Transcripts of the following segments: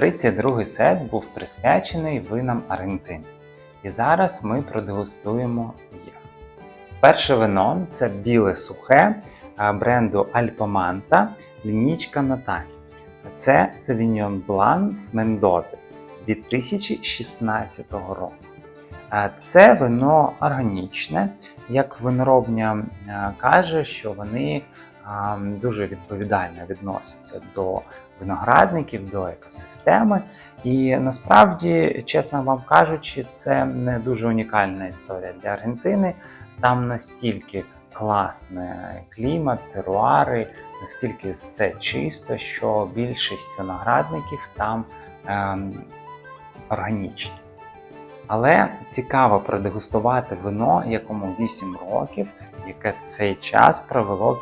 32-й сет був присвячений винам Аргентини. І зараз ми продегустуємо їх. Перше вино це біле сухе бренду Альпоманта лінічка Наталі. Це Sauvignon Blanc з Мендози 2016 року. Це вино органічне, як виноробня каже, що вони дуже відповідально відносяться до виноградників, до екосистеми. І насправді, чесно вам кажучи, це не дуже унікальна історія для Аргентини. Там настільки класний клімат, теруари, наскільки все чисто, що більшість виноградників там ем, органічні. Але цікаво продегустувати вино, якому 8 років, яке цей час провело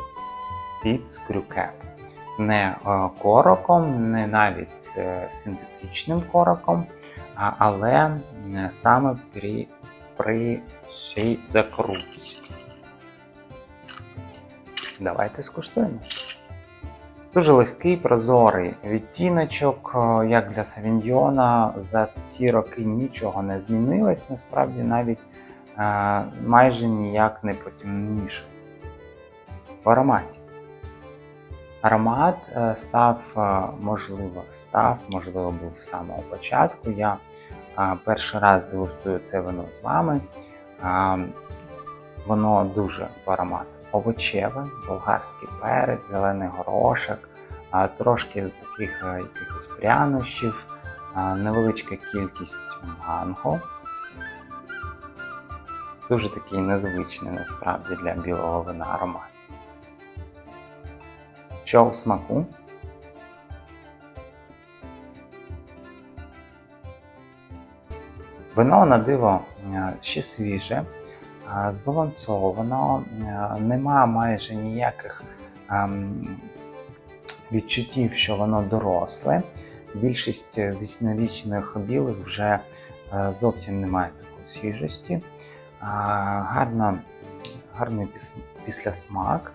під скрюкеп. Не е, короком, не навіть е, синтетичним короком, але саме при, при цій закрутці. Давайте скуштуємо. Дуже легкий, прозорий відтіночок, е, як для Савіньйона, за ці роки нічого не змінилось. Насправді навіть майже ніяк не потемніше. В ароматі. Аромат е, став, е, можливо, став, можливо, був з самого початку. Я е, перший раз дегустую це вино з вами. Воно дуже в аромат овочеве, болгарський перець, зелений горошок, трошки з таких якихось прянощів, невеличка кількість манго. Дуже такий незвичний насправді для білого вина аромат. Що в смаку? Вино на диво ще свіже, збалансовано, нема майже ніяких відчуттів, що воно доросле. Більшість восьмирічних білих вже зовсім немає такої свіжості. А, Гарна, гарний піс- післясмак,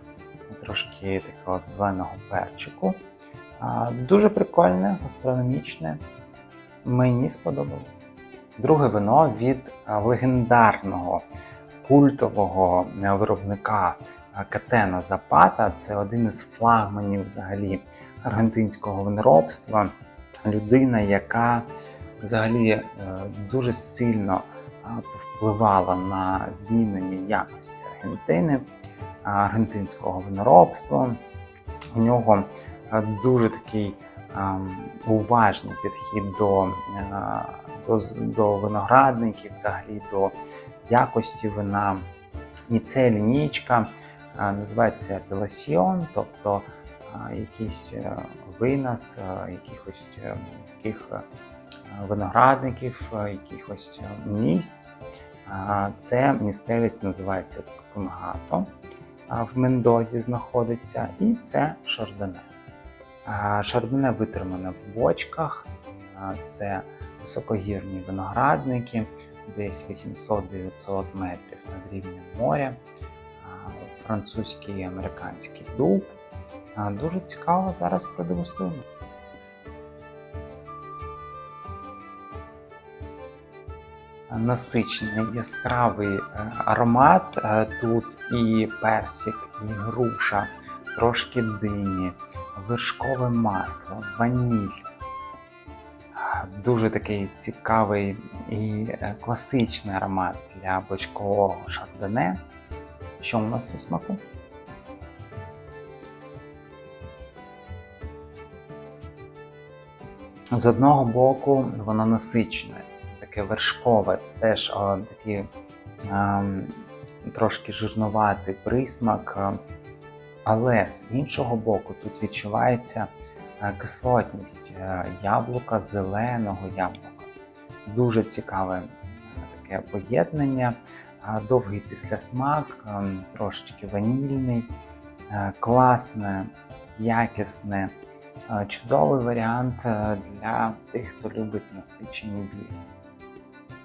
трошки такого зеленого перчику. Дуже прикольне, гастрономічне. Мені сподобалось. Друге вино від легендарного культового е, виробника е, Катена Запата. Це один із флагманів взагалі аргентинського виноробства. Людина, яка взагалі е, дуже сильно впливала на змінення якості Аргентини, аргентинського виноробства. У нього е, дуже такий ем, уважний підхід до, е, до, до виноградників, взагалі до якості вина. І ця лінійка е, називається апеласіон, тобто якийсь е, вина з якихось таких виноградників, якихось місць. Це місцевість називається Кунгато, в Мендозі знаходиться, і це Шардоне. Шардоне витримане в бочках, це високогірні виноградники, десь 800-900 метрів над рівнем моря, французький і американський дуб. Дуже цікаво зараз продегустуємо. Насичений яскравий е, аромат. Е, Тут і персик, і груша, трошки дині, вершкове масло, ваніль. Дуже такий цікавий і е, класичний аромат для бочкового шардоне. Що у нас у смаку? З одного боку, воно насичене, таке вершкове, теж о, такий ем, трошки жирнуватий присмак. Але з іншого боку, тут відчувається е, кислотність е, яблука, зеленого яблука. Дуже цікаве е, таке поєднання, довгий післясмак, е, трошечки ванільний, класне, якісне, чудовий варіант для тих, хто любить насичені білі.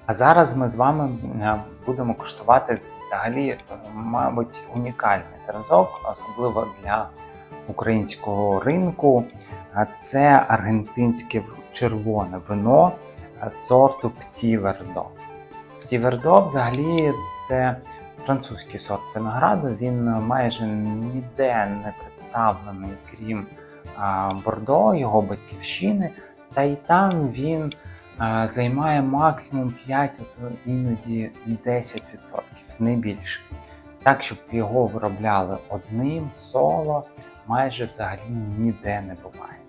А зараз ми з вами е, будемо куштувати взагалі, е, мабуть, унікальний зразок, особливо для українського ринку. Це аргентинське червоне вино е, сорту Птівердо. Птівердо взагалі це французький сорт винограду. Він майже ніде не представлений, крім Бордо, його батьківщини. Та й там він займає максимум 5, а то іноді 10%, не більше. Так, щоб його виробляли одним соло, майже взагалі ніде не буває.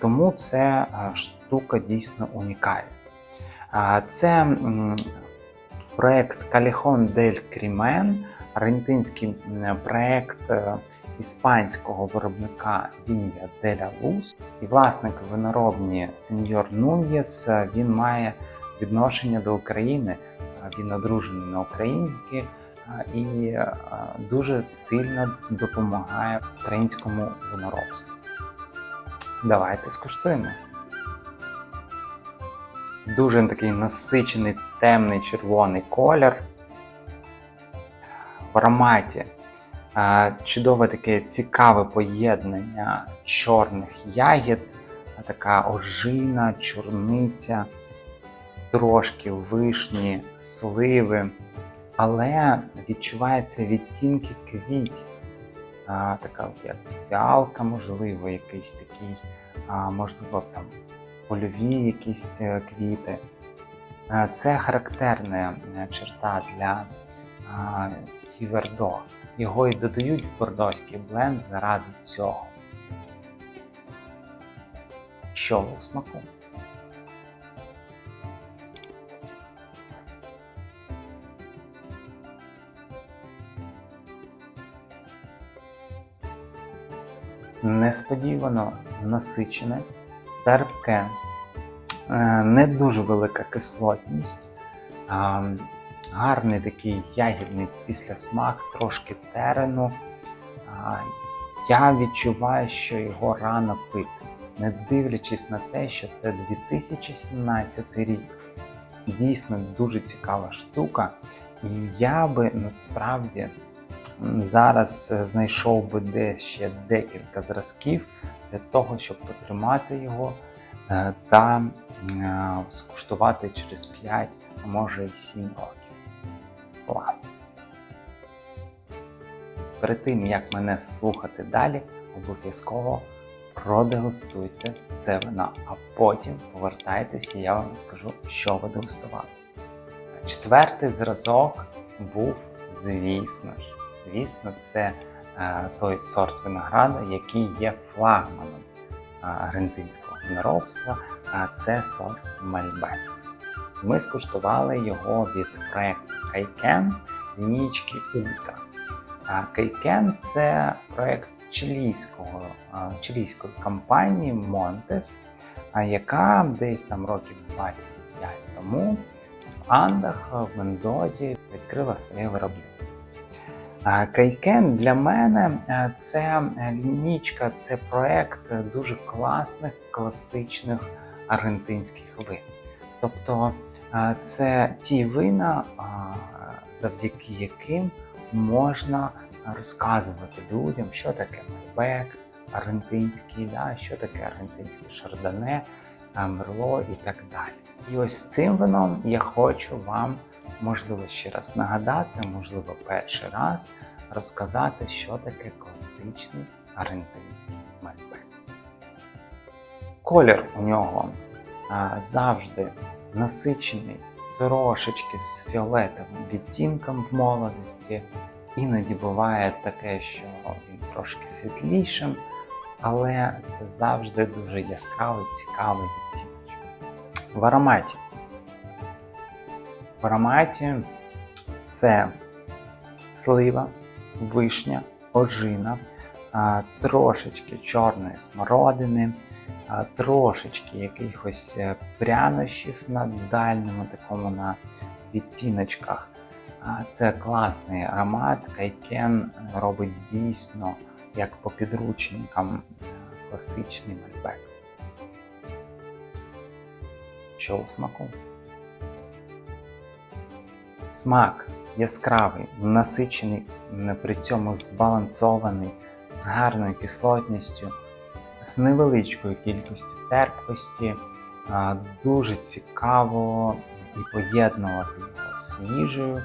Тому це штука дійсно унікальна. Це проект Каліхон дель Крімен, аргентинський проект е, іспанського виробника Вінья деля Лус. І власник виноробні сеньор Нуньєс, е, він має відношення до України. Е, Він одружений на українки е, і дуже сильно допомагає українському виноробству. Давайте скуштуємо. Дуже такий насичений темний червоний колір. В ароматі чудове таке цікаве поєднання чорних ягід, така ожина, чорниця, трошки вишні, сливи, але відчуваються відтінки квітів. Така от як фіалка, можливо, якийсь такий, можливо, там польові якісь е, квіти. Е, Це характерна е, черта для а, Тівердо. Його і додають в бордоський бленд заради цього. Що у смаку? Несподівано насичене, терпке, е, не дуже велика кислотність, а, гарний такий ягідний післясмак, трошки терену. Я відчуваю, що його рано пити, не дивлячись на те, що це 2017 рік. Дійсно дуже цікава штука. І я би насправді зараз е, знайшов би десь ще декілька зразків для того, щоб потримати його е, та скуштувати через 5, а може і 7 років. Клас! Перед тим як мене слухати далі, обов'язково продегустуйте це вино, а потім повертайтеся і я вам скажу, що ви дегустували. Четвертий зразок був, звісно ж, звісно, це е, той сорт винограду, який є флагманом е, аргентинського виноробства, а це сорт Мальбек. Ми скуштували його від проекту Кайкен лінійки Ута. А Кейкен це проект чилійського, чилійської компанії Montes, яка десь там років 25 тому в Андах в Мендозі відкрила своє виробництво. А, Кейкен для мене це лінійка, це проект дуже класних класичних аргентинських вин. Тобто це ті вина, завдяки яким можна розказувати людям, що таке Мальбек, аргентинський, да, що таке аргентинське шардоне, мерло і так далі. І ось цим вином я хочу вам, можливо, ще раз нагадати, можливо, перший раз розказати, що таке класичний аргентинський Мальбек. Колір у нього завжди насичений, трошечки з фіолетовим відтінком в молодості. Іноді буває таке, що він трошки світлішим, але це завжди дуже яскравий, цікавий відтіночок. В ароматі. В ароматі це слива, вишня, ожина, трошечки чорної смородини, трошечки якихось е, прянощів на дальньому такому на відтіночках. Це класний аромат. Кайкен робить дійсно як по підручникам е, класичний мальбек. Що у смаку? Смак яскравий, насичений, при цьому збалансований, з гарною кислотністю, з невеличкою кількістю терпкості, дуже цікаво і поєднувати його з їжею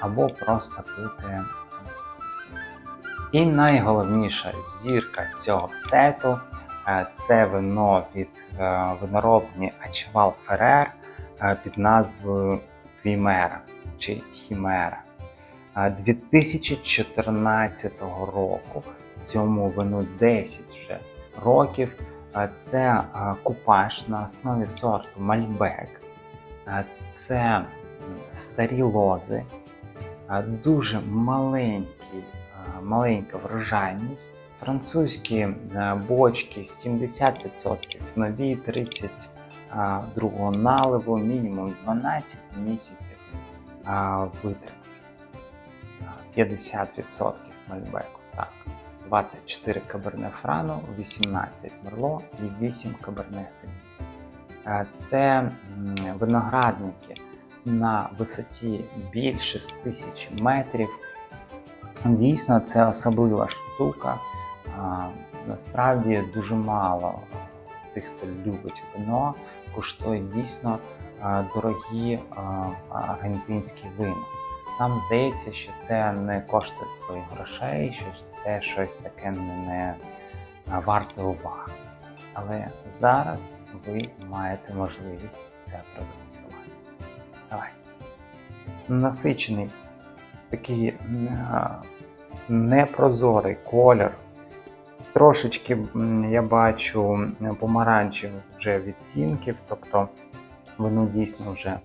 або просто пити самостійно. І найголовніша зірка цього сету е, це вино від е, виноробні Ачевал Ферер е, під назвою Хімера чи Хімера. Е, 2014 року цьому вину 10 вже років. Е, Це е, купаж на основі сорту Мальбек. Е, Це старі лози, дуже маленький, маленька врожайність. Французькі бочки 70% нові, 30 е, другого наливу, мінімум 12 місяців. Е, 50% Мальбеку. Так. 24 Каберне Франу, 18 Мерло і 8 Каберне Сені. Е, Це виноградники на висоті більше з тисячі метрів. Дійсно, це особлива штука. Насправді дуже мало тих, хто любить вино, куштує дійсно дорогі аргентинські вина. Нам здається, що це не коштує своїх грошей, що це щось таке не, варте уваги. Але зараз ви маєте можливість це продемонструвати. Давай. Насичений такий непрозорий колір. Трошечки я бачу помаранчевих вже відтінків, тобто воно дійсно вже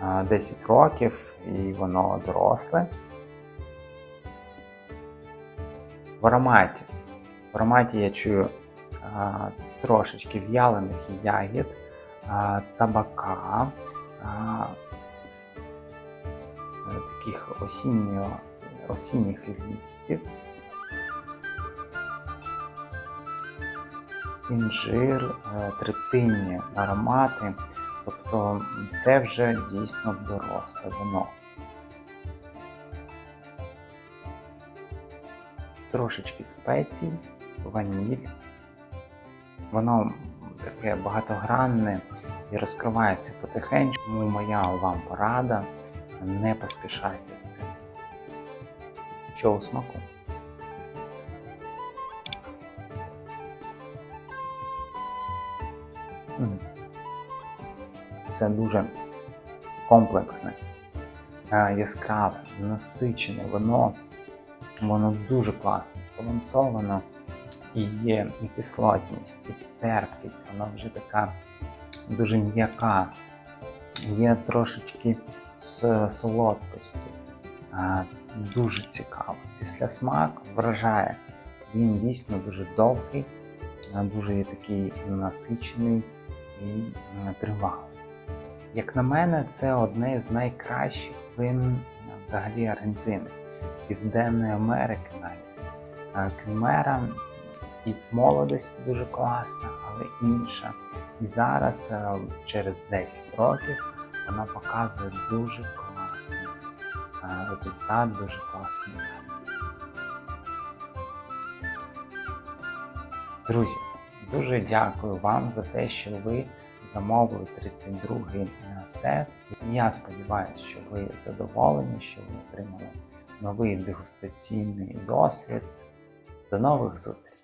10 років і воно доросле. В ароматі. В ароматі я чую а, трошечки в'ялених ягід, а, табака, а, таких осінньо, осінніх листів. інжир, е, третинні аромати. Тобто це вже дійсно доросле вино. Трошечки спецій, ваніль. Воно таке багатогранне і розкривається потихеньку. Моя вам порада. Не поспішайте з цим. Що у смаку? М. Це дуже комплексне, е, яскраве, насичене вино. Воно дуже класно збалансовано. І є і кислотність, і терпкість, вона вже така дуже м'яка. Є трошечки солодкості. Е, Дуже цікаво. Після смак вражає. Він дійсно дуже довгий, е, дуже є такий насичений і тривалий. Як на мене, це одне з найкращих вин е, взагалі Аргентини, Південної Америки навіть. Е, і в молодості дуже класна, але інша. І зараз, е, через 10 років, вона показує дуже класний результат, дуже якість. Друзі, дуже дякую вам за те, що ви замовили 32-й сет. Я сподіваюся, що ви задоволені, що ви отримали новий дегустаційний досвід. До нових зустрічей!